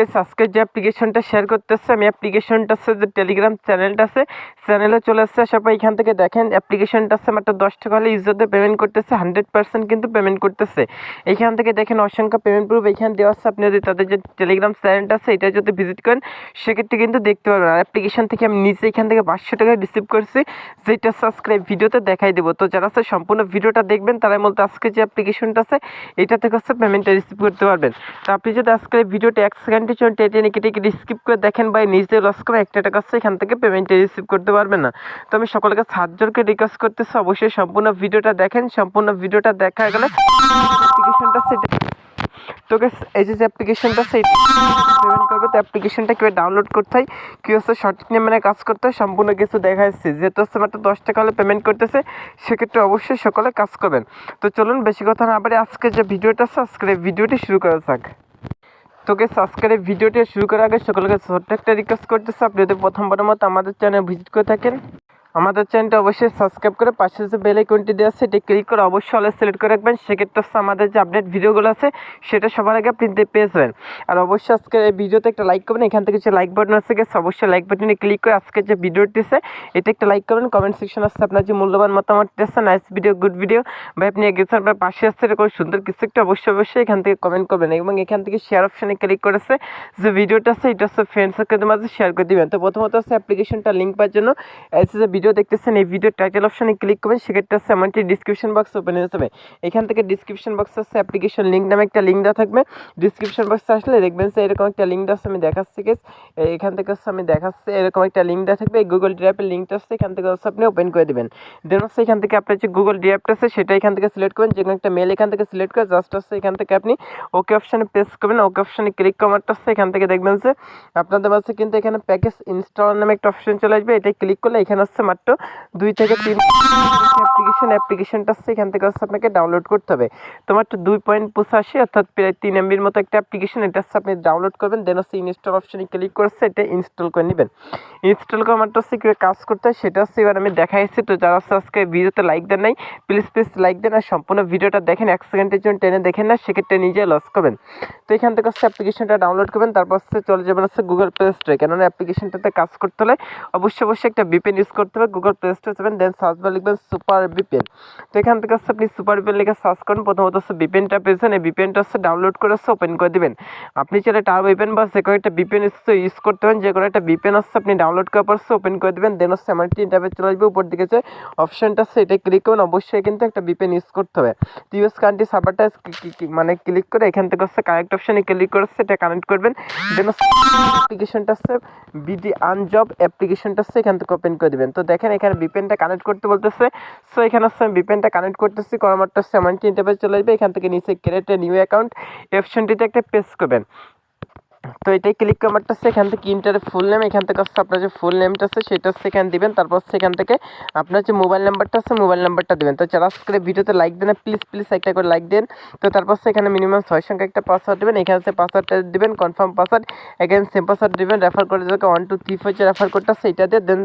আজকে যে অ্যাপ্লিকেশনটা শেয়ার করতেছে, আমি অ্যাপ্লিকেশনটা আছে, যে টেলিগ্রাম চ্যানেলটা আছে চ্যানেলে চলে আসছে আসার পর এখান থেকে দেখেন অ্যাপ্লিকেশনটা আছে, মাত্র দশ টাকা হলে ইউজারদের পেমেন্ট করতেছে হান্ড্রেড পার্সেন্ট কিন্তু পেমেন্ট করতেছে। এখান থেকে দেখেন অসংখ্য পেমেন্ট প্রুফ এখানে দেওয়া আছে, আপনি যদি তাদের যে টেলিগ্রাম চ্যানেলটা আছে, এটা যদি ভিজিট করেন, সেক্ষেত্রে কিন্তু দেখতে পারবেন। আর অ্যাপ্লিকেশন থেকে আমি নিজে এখান থেকে পাঁচশো টাকা রিসিভ করছি, যেটা সাবস্ক্রাইব ভিডিওতে দেখাই দেবো। তো যারা আছে, সম্পূর্ণ ভিডিওটা দেখবেন, তারাই বলতে আজকে যে অ্যাপ্লিকেশনটা আছে, এটা থেকে হচ্ছে পেমেন্টটা রিসিভ করতে পারবেন। তো আপনি যদি আজকের এই ভিডিওটা এক সেকেন্ডের জন্য টেনে টেনে কেটে কেটে স্কিপ করে দেখেন বা নিজে লস করে একটা টাকা আছে, এখান থেকে পেমেন্টটা রিসিভ করতে পারবেন না। তো আমি সকলকে সাতজনকে রিকোয়েস্ট করতেছি, অবশ্যই সম্পূর্ণ ভিডিওটা দেখেন, সম্পূর্ণ ভিডিওটা দেখা গেলে অ্যাপ্লিকেশনটা সেটা তোকে এই যে অ্যাপ্লিকেশনটা সেই পেমেন্ট করবে, তো অ্যাপ্লিকেশনটা কীভাবে ডাউনলোড করতে হয় কী হচ্ছে সঠিক নিয়মে কাজ করতে হয়, সম্পূর্ণ কিছু দেখা যাচ্ছে যেহেতু হচ্ছে মাত্র দশ টাকা হলে পেমেন্ট করতেছে, সেক্ষেত্রে অবশ্যই সকলে কাজ করবেন। তো চলুন, বেশি কথা না বাড়ি আজকে যে ভিডিওটা আছে, আজকের ভিডিওটি শুরু করা যাক। তোকে সাবস্ক্রাইব ভিডিওটি শুরু করার আগে সকলকে ছোট্ট একটা রিকোয়েস্ট করতেছে। আপনি যদি প্রথমবারের মতো আমাদের চ্যানেল ভিজিট করে থাকেন আমাদের চ্যানেলটা অবশ্যই সাবস্ক্রাইব করে পাশে যে বেল আইকনটি দেওয়া আছে এটি ক্লিক করে অবশ্যই অলে সিলেক্ট করে রাখবেন। সেক্ষেত্রে হচ্ছে আমাদের যে আপডেট ভিডিওগুলো আছে, সেটা সবার আগে আপনি পেয়ে যাবেন। আর অবশ্যই আজকে এই ভিডিওতে একটা লাইক করবেন। এখান থেকে যে লাইক বাটন আছে গেছে অবশ্যই লাইক বাটনে ক্লিক করে আজকে যে ভিডিওটি আছে, এটা একটা লাইক করবেন। কমেন্ট সেকশন আছে, আপনার যে মূল্যবান মতামতটি আছে নাইস ভিডিও গুড ভিডিও বা আপনি গেছেন আপনার পাশে আসছে এরকম সুন্দর কিছু একটা, অবশ্যই অবশ্যই এখান থেকে কমেন্ট করবেন। এবং এখান থেকে শেয়ার অপশানে ক্লিক করেছে, যে ভিডিওটা আছে, এটা হচ্ছে ফ্রেন্ড সার্কেলের মাঝে শেয়ার করে দিবেন। তো প্রথমত আছে অ্যাপ্লিকেশনটা লিঙ্ক পাওয়ার জন্য এসে যে ভিডিও দেখতেছেন, এই ভিডিও টাইটেল অপশানে ক্লিক করবেন, সেক্ষেত্রে হচ্ছে এমনটি ডিসক্রিপশন বক্স ওপেন হয়ে যাবে। এখান থেকে ডিসক্রিপশন বক্স আছে অ্যাপ্লিকেশন লিঙ্ক নামে একটা লিঙ্ক দেওয়া থাকবে। ডিসক্রিপশন বক্সে আসলে দেখবেন যে এরকম একটা লিঙ্ক দেওয়া আমি দেখাচ্ছি গেস এখান থেকে হচ্ছে আমি দেখাচ্ছি, এরকম একটা লিঙ্ক দেওয়া থাকবে, এই গুগল ড্রাইভের লিঙ্কটা আছে, এখান থেকে হচ্ছে আপনি ওপেন করে দেবেন। দেন হচ্ছে এখান থেকে আপনার যে গুগল ড্রাইভটা আছে, সেটা এখান থেকে সিলেক্ট করবেন যে কোনো একটা মেল এখান থেকে সিলেক্ট করে জাস্ট হচ্ছে এখান থেকে আপনি ওকে অপশানে প্রেস করবেন ওকে অপশানে ক্লিক করারটা হচ্ছে এখান থেকে দেখবেন যে আপনাদের কাছে কিন্তু এখানে প্যাকেজ ইনস্টল নামে একটা অপশন চলে আসবে এটা ক্লিক করলে এখানে হচ্ছে মাত্র দুই থেকে তিন অ্যাপ্লিকেশন, অ্যাপ্লিকেশনটা হচ্ছে এখান থেকে হচ্ছে আপনাকে ডাউনলোড করতে হবে। তো দুই পয়েন্ট পঁচাশি, অর্থাৎ প্রায় তিন এমবির মতো একটা অ্যাপ্লিকেশন এটা হচ্ছে আপনি ডাউনলোড করবেন দেন হচ্ছে ইনস্টল অপশনে ক্লিক করছে এটা ইনস্টল করে নেবেন। ইনস্টল করা মাত্র হচ্ছে কীভাবে কাজ করতে হয়, সেটা হচ্ছে এবার আমি দেখাইছি। তো যারা হচ্ছে আজকে ভিডিওতে লাইক দেন নাই প্লিজ প্লিজ লাইক দেন আর সম্পূর্ণ ভিডিওটা দেখেন, এক সেকেন্ডের জন্য টেনে দেখেন না, সেক্ষেত্রে নিজে লস করবেন। তো এখান থেকে হচ্ছে অ্যাপ্লিকেশনটা ডাউনলোড করবেন, তারপর হচ্ছে চলে যাবেন হচ্ছে গুগল প্লে স্টোরে কেননা অ্যাপ্লিকেশনটাতে কাজ করতে হলে অবশ্যই অবশ্যই একটা বিপেন ইউজ করতে গুগল প্লে স্টোরে যাবেন দেন সার্চ বার লিখবেন সুপার বিপেন তো এখান থেকে হচ্ছে আপনি সুপার বিপেন লিখে সার্চ করুন, প্রথমত হচ্ছে বিপেনটা পেয়েছেন এই বিপেনটা হচ্ছে ডাউনলোড করে হচ্ছে ওপেন করে দিবেন। আপনি চাইলে টার বিপেন বা যে কোনো একটা বিপেন ইউজ করতে পারেন, যে কোনো একটা বিপেন হচ্ছে আপনি ডাউনলোড করার পর হচ্ছে ওপেন করে দেবেন দেন হচ্ছে আমার তিন ট্যাবে চলে আসবে, উপর দিকে যে অপশনটা আছে, এটা ক্লিক করবেন অবশ্যই কিন্তু একটা বিপেন ইউজ করতে হবে। তো ইউএস কান্ট্রি সার্ভারটা মানে ক্লিক করে এখান থেকে হচ্ছে কানেক্ট অপশনে ক্লিক করে হচ্ছে এটা কানেক্ট করবেন। দেন হচ্ছে অ্যাপ্লিকেশনটা হচ্ছে বিডি আনজব অ্যাপ্লিকেশনটা হচ্ছে এখান থেকে ওপেন করে দিবেন। তো দেখেন, এখানে বিপেনটা কানেক্ট করতে বলতেছে। সো এখানে হচ্ছে আমি বিপেনটা কানেক্ট করতেছি করামারটা আমার তিন চলে আসবে। এখান থেকে নিচে ক্রিয়েট নিউ অ্যাকাউন্ট অপশনটিতে একটা পেস করবেন। তো এটাই ক্লিক করারটা হচ্ছে এখান থেকে ইন্টারের ফুল নেম এখান থেকে হচ্ছে আপনার যে ফুল নেমটা আছে সেটা এখানে দিবেন, তারপর সেখান থেকে আপনার যে মোবাইল নাম্বারটা আছে মোবাইল নাম্বারটা দেবেন। তো যারা আজকে ভিডিওতে লাইক দেন প্লিজ প্লিজ একটা করে লাইক দেন। তো তারপর সেখানে মিনিমাম ছয় সংখ্যা একটা পাসওয়ার্ড দেবেন, এখানে হচ্ছে পাসওয়ার্ডটা দিবেন কনফার্ম পাসওয়ার্ড এখানে সেম পাসওয়ার্ড দেবেন রেফার করে যাকে ওয়ান টু থ্রি ফোর যে রেফার কোডটা আছে এটা দিয়ে দেন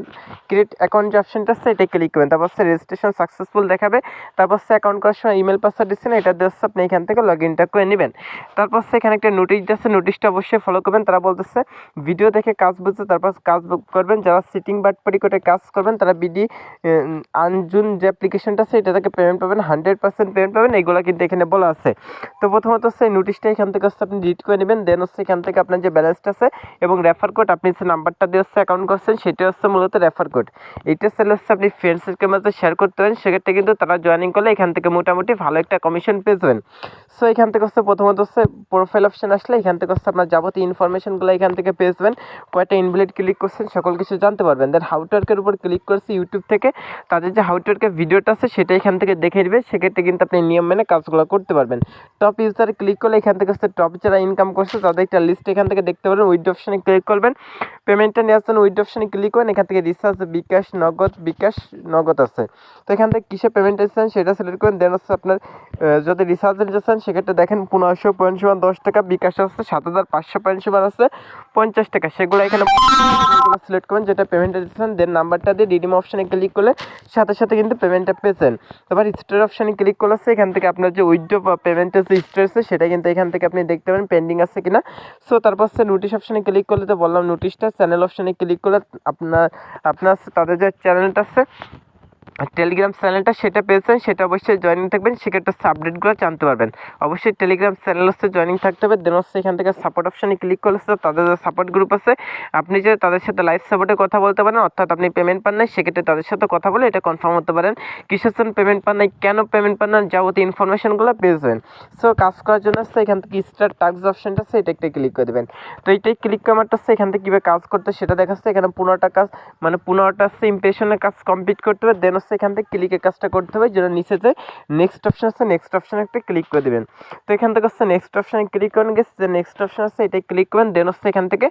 ক্রিয়েট অ্যাকাউন্ট যে অপশনটা আছে এটা ক্লিক করবেন। তারপর হচ্ছে রেজিস্ট্রেশন সাকসেসফুল দেখাবে, তারপর হচ্ছে অ্যাকাউন্ট করার সময় ইমেল পাসওয়ার্ড দিচ্ছেন, এটা দিয়ে আপনি এখান থেকে লগ ইনটা করে নেবেন। তারপর এখানে একটা নোটিশ আছে নোটিশটা অবশ্যই ফলো করবেন। তারা বলতেছে, ভিডিও দেখে কাজ বুঝতে তারপর কাজ করবেন। যারা সিটিং বাটপারি করে কাজ করবেন, তারা বিডি আনজুন যে অ্যাপ্লিকেশনটা আছে, এটা থেকে পেমেন্ট পাবেন হান্ড্রেড পার্সেন্ট পেমেন্ট পাবেন। এগুলো কিন্তু এখানে বলা আছে। তো প্রথমত হচ্ছে এই নোটিশটা এখান থেকে হচ্ছে আপনি ডিলিট করে নেবেন। দেন হচ্ছে এখান থেকে আপনার যে ব্যালেন্সটা আছে এবং রেফার কোড আপনি যে নাম্বারটা দিয়ে হচ্ছে অ্যাকাউন্ট করছেন, সেটা হচ্ছে মূলত রেফার কোড এইটা সেল হচ্ছে আপনি ফ্রেন্ডসের মধ্যে শেয়ার করতে পারেন। সেক্ষেত্রে কিন্তু তারা জয়েনিং করলে এখান থেকে মোটামুটি ভালো একটা কমিশন পেয়ে যাবেন। সো এখান থেকে হচ্ছে প্রথমত হচ্ছে প্রোফাইল অপশন আসলে এখান থেকে হচ্ছে আপনার যাবতীয় ইনফরমেশনগুলো এখান থেকে পেয়ে যাবেন। কয়টা ইনভ্যালিড ক্লিক করছেন, সকল কিছু জানতে পারবেন। দেন হাউটওয়ার্কের উপর ক্লিক করছি ইউটিউব থেকে। তাদের যে হাউটওয়ার্কের ভিডিওটা আছে, সেটা এখান থেকে দেখে নেবে সেক্ষেত্রে কিন্তু আপনি নিয়ম মেনে কাজগুলো করতে পারবেন। টপ ইউজারে ক্লিক করলে এখান থেকে হচ্ছে টপ যারা ইনকাম করছে, তাদের একটা লিস্ট এখান থেকে দেখতে পারবেন। উইড অপশনে ক্লিক করবেন। পেমেন্টটা নেওয়ার জন্য উইড অপশনে ক্লিক করেন এখান থেকে রিচার্জ বিকাশ, নগদ বিকাশ, নগদ আছে। তো এখান থেকে কিসে পেমেন্ট এসেছেন সেটা সিলেক্ট করেন। দেন হচ্ছে আপনার যদি চান সেক্ষেত্রে দেখেন পনেরোশো সমান দশ টাকা বিকাশ আসছে সাত হাজার পাঁচশো পয়েন্ট সমান আছে, পঞ্চাশ টাকা। সেগুলো এখানে সিলেক্ট করবেন, যেটা পেমেন্টটা দিচ্ছেন দেন নাম্বারটা দিয়ে রিডিম অপশানে ক্লিক করলে সাথে সাথে কিন্তু পেমেন্টটা পেয়েছেন তারপর স্টোর অপশানে ক্লিক করলে এখান থেকে আপনার যে উইথড্র বা পেমেন্টের যে স্টোর আছে, সেটা কিন্তু এখান থেকে আপনি দেখতে পারেন পেন্ডিং আছে কিনা। সো তারপর হচ্ছে নোটিশ অপশানে ক্লিক করলে তো বললাম নোটিশটা চ্যানেল অপশানে ক্লিক করলে আপনার আপনার তাদের যে চ্যানেলটা আছে টেলিগ্রাম চ্যানেলটা সেটা পেয়েছেন, সেটা অবশ্যই জয়েনিং থাকবেন, সেক্ষেত্রে আপডেটগুলো জানতে পারবেন। অবশ্যই টেলিগ্রাম চ্যানেল হচ্ছে জয়েনিং থাকতে হবে দেন হচ্ছে এখান থেকে সাপোর্ট অপশানে ক্লিক করলে তাদের যে সাপোর্ট গ্রুপ আছে, আপনি যে তাদের সাথে লাইভ সাপোর্টে কথা বলতে পারেন, অর্থাৎ আপনি পেমেন্ট পান নাই, সেক্ষেত্রে তাদের সাথে কথা বলে এটা কনফার্ম হতে পারেন। কিসের জন্য পেমেন্ট পান নাই, কেন পেমেন্ট পান না যাবতীয় ইনফরমেশনগুলো পেয়ে যাবেন সো কাজ করার জন্য হচ্ছে এখান থেকে স্টার টাক্স অপশানটা আছে এটা একটা ক্লিক করে দেবেন। তো এইটাই ক্লিক করে আমারটা হচ্ছে এখান থেকে কীভাবে কাজ করতে সেটা দেখাচ্ছে। এখানে পনেরোটা কাজ মানে পনেরোটা হচ্ছে ইমপ্রেশনের কাজ কমপ্লিট করতে হবে দেন হচ্ছে এখান থেকে ক্লিকের কাজটা করতে হবে, যেটা নিচে যে নেক্সট অপশন আছে নেক্সট অপশানে একটা ক্লিক করে দেবেন। তো এখান থেকে হচ্ছে নেক্সট অপশানে ক্লিক করেন গেছে যে নেক্সট অপশন আছে, এটাই ক্লিক করবেন দেন হচ্ছে এখান থেকে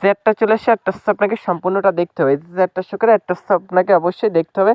যে চলে আসে একটা হচ্ছে আপনাকে সম্পূর্ণটা দেখতে হবে। যে শো করে একটা হচ্ছে আপনাকে অবশ্যই দেখতে হবে।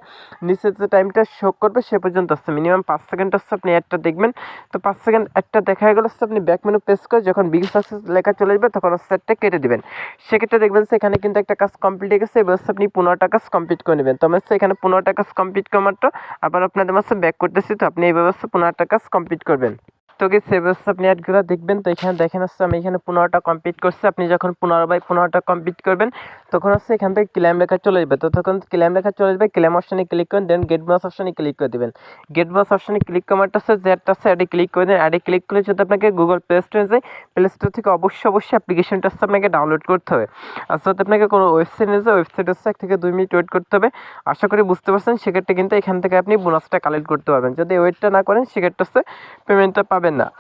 নিচে যে টাইমটা শো করবে, সে পর্যন্ত হচ্ছে মিনিমাম পাঁচ সেকেন্ড হচ্ছে আপনি একটা দেখবেন। তো পাঁচ সেকেন্ড একটা দেখা গেলে হচ্ছে আপনি ব্যাক মেনু প্রেস করে যখন বিগ সাকসেস লেখা চলে যাবে তখন হচ্ছে একটা কেটে দেবেন। সেক্ষেত্রে দেখবেন যে এখানে কিন্তু একটা কাজ কমপ্লিট হয়ে গেছে, এবার হচ্ছে আপনি পনেরোটা কাজ কমপ্লিট করে নেবেন। তো আমি হচ্ছে এখানে পনেরোটা কাজ কমপ্লিট করা মাত্র আবার আপনাদের মাসে ব্যাক করতেছি তো আপনি এই ব্যবস্থা পুনরায় কাজ কমপ্লিট করবেন। তো কি ব্যবস্থা আপনি অ্যাডগুলো দেখবেন, তো এখানে দেখেন হচ্ছে আমি এখানে পনেরোটা কমপ্লিট করছি। আপনি যখন পনেরো বাই পনেরোটা কমপ্লিট করবেন, তখন হচ্ছে এখান থেকে ক্লেম লেখা চলে যাবে তো তখন ক্লেম লেখা চলে যাবে ক্লেম অপশানে ক্লিক করেন দেন গেট বাস অপশানে ক্লিক করে দেবেন। গেট বাস অপশানে ক্লিক করাটা হচ্ছে একটা আছে অ্যাডে ক্লিক করে দেন। অ্যাডে ক্লিক করলে যদি আপনাকে গুগল প্লে স্টোরে যায় প্লে স্টোর থেকে অবশ্যই অবশ্যই অ্যাপ্লিকেশনটা হচ্ছে আপনাকে ডাউনলোড করতে হবে। আর আপনাকে কোনো ওয়েবসাইট যায় ওয়েবসাইট হচ্ছে এক থেকে দুই মিনিট ওয়েট করতে হবে। আশা করি বুঝতে পারছেন, সেক্ষেত্রে কিন্তু এখান থেকে আপনি বোনাসটা কালেক্ট করতে পারবেন। যদি ওয়েটটা না করেন, সেক্ষেত্রে হচ্ছে পেমেন্টটা পাবেন না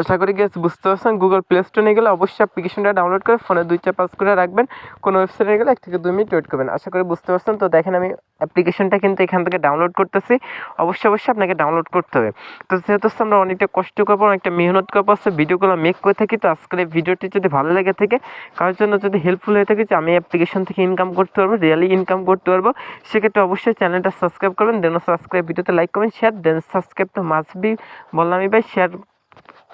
আশা করি গেস বুঝতে পারছেন গুগল প্লে স্টোরে গেলে অবশ্যই অ্যাপ্লিকেশনটা ডাউনলোড করে ফোনে দুই চার পাঁচ করে রাখবেন। কোনো ওয়েবসাইটে গেলে এক থেকে দুই মিনিট ওয়েট করবেন। আশা করি বুঝতে পারছেন। তো দেখেন আমি অ্যাপ্লিকেশনটা কিন্তু এখান থেকে ডাউনলোড করতেছি। অবশ্যই অবশ্যই আপনাকে ডাউনলোড করতে হবে। তো যেহেতু আমরা অনেকটা কষ্ট করব, অনেকটা মেহনত করব, হচ্ছে ভিডিওগুলো মেক করে থাকি, তো আজকের এই ভিডিওটি যদি ভালো লেগে থাকে, কারোর জন্য যদি হেল্পফুল হয়ে থাকে যে আমি অ্যাপ্লিকেশন থেকে ইনকাম করতে পারব রিয়েলি ইনকাম করতে পারব, সেক্ষেত্রে অবশ্যই চ্যানেলটা সাবস্ক্রাইব করবেন। দেন সাবস্ক্রাইব ভিডিওতে লাইক করবেন শেয়ার দেন সাবস্ক্রাইব তো মাস্ট বি বললামই ভাই শেয়ার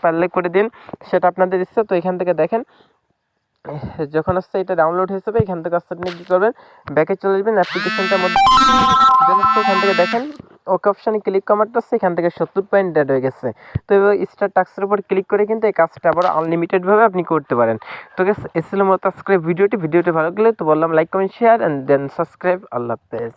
পারলে করে দিন, সেটা আপনাদের ইচ্ছা, তো এখান থেকে দেখেন। যখন আসছে এটা ডাউনলোড হয়ে যাবে, এখান থেকে আসতে আপনি কী করবেন? ব্যাকে চলে যাবেন অ্যাপ্লিকেশনটার মধ্যে এখান থেকে দেখেন ওকে অপশানে ক্লিক কমারটা হচ্ছে এখান থেকে সত্তর পয়েন্ট ডেড হয়ে গেছে। তো এবার স্টার টাক্সের উপর ক্লিক করে কিন্তু এই কাজটা আবার আনলিমিটেডভাবে আপনি করতে পারেন। তো গেস এসেছিল মতো আজকের ভিডিওটি ভিডিওটি ভালো লাগলে তো বললাম like comment share and then subscribe আল্লাহ হাফেজ।